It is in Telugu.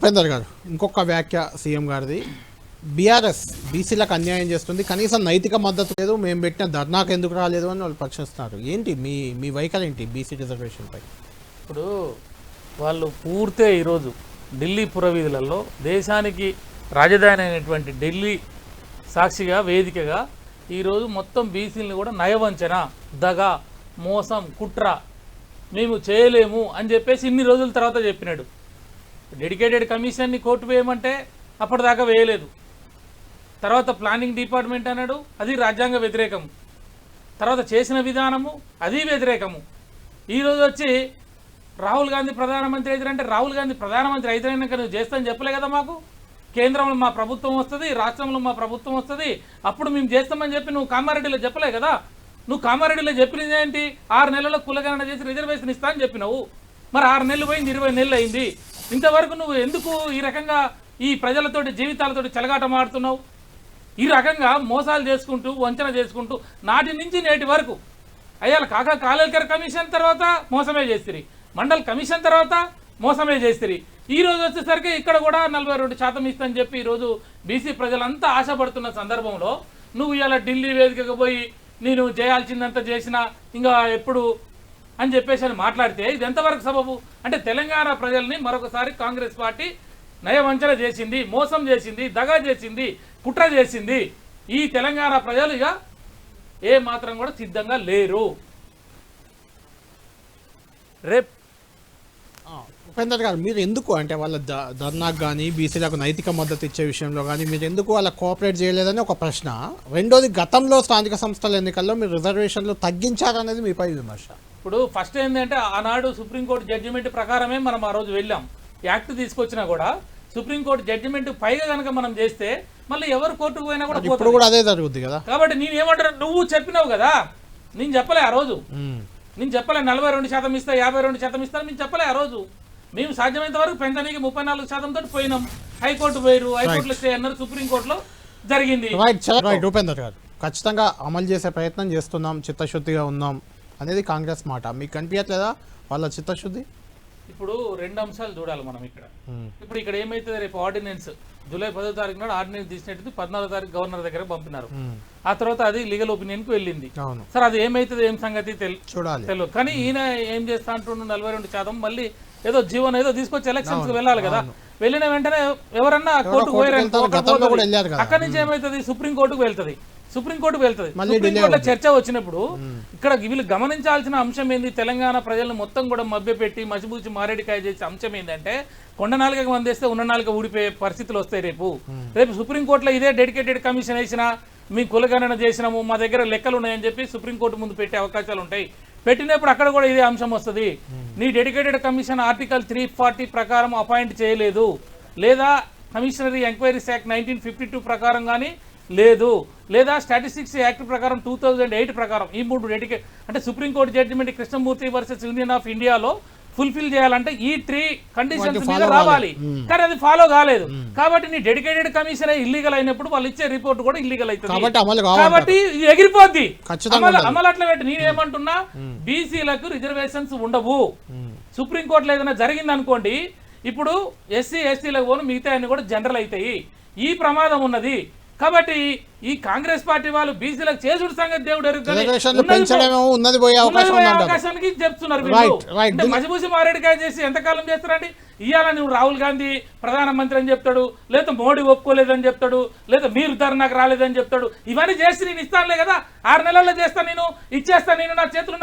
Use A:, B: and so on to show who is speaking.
A: ఉపేందర్ గారు ఇంకొక వ్యాఖ్య సీఎం గారిది. బీఆర్ఎస్ బీసీలకు అన్యాయం చేస్తుంది. కనీసం నైతిక మద్దతు లేదు. మేము పెట్టిన ధర్నాకు ఎందుకు రాలేదు అని వాళ్ళు ప్రశ్నిస్తున్నారు. ఏంటి మీ మీ వైఖరి ఏంటి బీసీ రిజర్వేషన్పై
B: ఇప్పుడు వాళ్ళు పూర్తే ఈరోజు ఢిల్లీ పురవీధులలో దేశానికి రాజధాని అయినటువంటి ఢిల్లీ సాక్షిగా వేదికగా ఈరోజు మొత్తం బీసీలను కూడా నయవంచన దగ మోసం కుట్ర మేము చేయలేము అని చెప్పేసి ఇన్ని రోజుల తర్వాత చెప్పినాడు. డెడికేటెడ్ కమిషన్ని కోర్టు వేయమంటే అప్పటిదాకా వేయలేదు. తర్వాత ప్లానింగ్ డిపార్ట్మెంట్ అన్నాడు అది రాజ్యాంగ వ్యతిరేకం తర్వాత చేసిన విధానము అది వ్యతిరేకము. ఈరోజు వచ్చి రాహుల్ గాంధీ ప్రధానమంత్రి అయితే రాహుల్ గాంధీ ప్రధానమంత్రి అయితేనాక నువ్వు చేస్తాను చెప్పలే కదా మాకు? కేంద్రంలో మా ప్రభుత్వం వస్తుంది రాష్ట్రంలో మా ప్రభుత్వం వస్తుంది. అప్పుడు మేము చేస్తామని చెప్పి నువ్వు కామారెడ్డిలో చెప్పలే కదా? నువ్వు కామారెడ్డిలో చెప్పినది ఏంటి? ఆరు నెలల్లో కులగణన చేసి రిజర్వేషన్ ఇస్తా అని చెప్పినావు. మరి ఆరు నెలలు పోయింది ఇరవై నెలలు అయింది. ఇంతవరకు నువ్వు ఎందుకు ఈ రకంగా ఈ ప్రజలతోటి జీవితాలతోటి చెలగాటం ఆడుతున్నావు? ఈ రకంగా మోసాలు చేసుకుంటూ వంచన చేసుకుంటూ నాటి నుంచి నేటి వరకు అయ్యాల కాక కాలేకర్ కమిషన్ తర్వాత మోసమే చేస్తుంది మండల్ కమిషన్ తర్వాత మోసమే చేస్తుంది ఈ రోజు వచ్చేసరికి ఇక్కడ కూడా నలభై రెండు శాతం ఇస్తని చెప్పి ఈరోజు బీసీ ప్రజలంతా ఆశపడుతున్న సందర్భంలో నువ్వు ఇలా ఢిల్లీ వేదికకు పోయి నేను చేయాల్సిందంత చేసినా ఇంకా ఎప్పుడు అని చెప్పేసి అని మాట్లాడితే ఇది ఎంతవరకు సబబు? అంటే తెలంగాణ ప్రజల్ని మరొకసారి కాంగ్రెస్ పార్టీ నయవంచన చేసింది మోసం చేసింది దగా చేసింది కుట్ర చేసింది. ఈ తెలంగాణ ప్రజలు ఇక ఏ మాత్రం కూడా సిద్ధంగా లేరు. రేప్
A: ఉపేందర్ గారు మీరు ఎందుకు అంటే వాళ్ళ ద ధర్నాకు కానీ బీసీలకు నైతిక మద్దతు ఇచ్చే విషయంలో కానీ మీరు ఎందుకు వాళ్ళ కోఆపరేట్ చేయలేదని ఒక ప్రశ్న. రెండోది గతంలో స్థానిక సంస్థల ఎన్నికల్లో మీరు రిజర్వేషన్లు తగ్గించారనేది మీపై విమర్శ.
B: ఇప్పుడు ఫస్ట్ ఏంటంటే ఆనాడు సుప్రీంకోర్టు జడ్జిమెంట్ ప్రకారమే మనం ఆ రోజు వెళ్ళాం. యాక్ట్ తీసుకొచ్చినా కూడా సుప్రీంకోర్టు జడ్జిమెంట్ పైగా కనుక మనం చేస్తే మళ్ళీ ఎవరు కోర్టుకు పోయినా కూడా
A: ఇప్పుడు
B: పోతుంది
A: కూడా అదే జరుగుద్ది కదా.
B: కాబట్టి నేను ఏమంటారు నువ్వు చెప్పినావు కదా నేను చెప్పలే ఆ రోజు. నేను చెప్పలే నలభై రెండు శాతం ఇస్తా యాభై రెండు శాతం ఇస్తా మేము చెప్పలే ఆ రోజు. మేము సాధ్యమైనంత వరకు పెంచడానికి ముప్పై నాలుగు శాతం తోటి పోయినాం. హైకోర్టు పోయారు హైకోర్టులో స్టే అన్నారు సుప్రీంకోర్టులో జరిగింది.
A: ఖచ్చితంగా అమలు చేసే ప్రయత్నం చేస్తున్నాం చిత్తశుద్ధిగా ఉన్నాం. అనేది కాంగ్రెస్ మాట. మీకు కనిపించట్లేదా వాళ్ళ చిత్తశుద్ధి?
B: ఇప్పుడు రెండు అంశాలు చూడాలి మనం ఇక్కడ. ఇప్పుడు ఇక్కడ ఏమైతుంది? రేపు ఆర్డినెన్స్ జూలై పదో తారీఖు నాడు ఆర్డినెన్స్ తీసినట్టు పద్నాలుగో తారీఖు గవర్నర్ దగ్గర పంపినారు. ఆ తర్వాత అది లీగల్ ఒపీనియన్కి వెళ్ళింది. సార్ అది ఏమైతుంది? ఏం సంగతి?
A: చూడాలి.
B: తెలియదు కానీ ఈయన ఏం చేస్తా అంటుండు? నలభై రెండు శాతం మళ్ళీ ఏదో జీవన్ ఏదో తీసుకొచ్చి ఎలక్షన్స్కి వెళ్ళాలి కదా. వెళ్ళిన వెంటనే ఎవరన్నా కోర్టుకు
A: వెళ్తారు,
B: అక్కడ నుంచి ఏమైతుంది? సుప్రీం కోర్టుకు వెళ్తది. సుప్రీం కోర్టుకు వెళ్తది.
A: మళ్ళీ
B: సుప్రీం
A: delay
B: కోర్టులో చర్చ వచ్చినప్పుడు ఇక్కడ వీళ్ళు గమనించాల్సిన అంశం ఏంది? తెలంగాణ ప్రజలను మొత్తం కూడా మభ్యపెట్టి మసిబూచి మారేడికాయ చేసే అంశం ఏంటంటే కొండ నాలుగకి మందేస్తే ఉన్న నాలుక ఊడిపోయే పరిస్థితులు వస్తాయి రేపు. రేపు సుప్రీం కోర్టులో ఇదే డెడికేటెడ్ కమిషన్ వేసినా మీ కులగణన చేసినాము మా దగ్గర లెక్కలు ఉన్నాయని చెప్పి సుప్రీంకోర్టు ముందు పెట్టే అవకాశాలు ఉంటాయి. పెట్టినప్పుడు అక్కడ కూడా ఇదే అంశం వస్తుంది. నీ dedicated commission article three forty ప్రకారం అపాయింట్ చేయలేదు. లేదా commissionary enquiries act nineteen fifty two ప్రకారం కానీ లేదు. లేదా స్టాటిస్టిక్స్ యాక్ట్ ప్రకారం టూ థౌజండ్ ఎయిట్ ప్రకారం ఈ మూడు డెడికేట్ అంటే supreme court judgement Krishnamurthy versus union of ఇండియాలో ఫుల్ఫిల్ చేయాలంటే ఈ త్రీ కండిషన్స్ మీద రావాలి. కానీ అది ఫాలో కాలేదు. కాబట్టి నీ డెడికేటెడ్ కమిషన్ ఇల్లీగల్ అయినప్పుడు వాళ్ళు ఇచ్చే రిపోర్ట్ కూడా ఇల్లీగల్ అవుతుంది.
A: కాబట్టి
B: ఎగిరిపోద్ది. అమలు అట్లా పెట్టి నేనేమంటున్నా బీసీలకు రిజర్వేషన్స్ ఉండవు. సుప్రీంకోర్టులో ఏదైనా జరిగింది అనుకోండి ఇప్పుడు ఎస్సీ ఎస్టీలకు పోను మిగతా అన్ని కూడా జనరల్ అవుతాయి. ఈ ప్రమాదం ఉన్నది. కాబట్టి ఈ కాంగ్రెస్ పార్టీ వాళ్ళు బీసీలకు చేసుడు సంగతి దేవుడు ఉన్నది
A: పోయే
B: అవకాశానికి చెప్తున్నారు మసిబూసి మారేడుకాయ చేసి ఎంతకాలం చేస్తారండి? ఇవాళ నువ్వు రాహుల్ గాంధీ ప్రధానమంత్రి అని చెప్తాడు లేదా మోడీ ఒప్పుకోలేదని చెప్తాడు లేదా మీరు ధర్నాకు రాలేదని చెప్తాడు. ఇవన్నీ చేసి నేను ఇస్తానులే కదా. ఆరు నెలల్లో చేస్తాను నేను ఇచ్చేస్తాను నేను నా చేతులు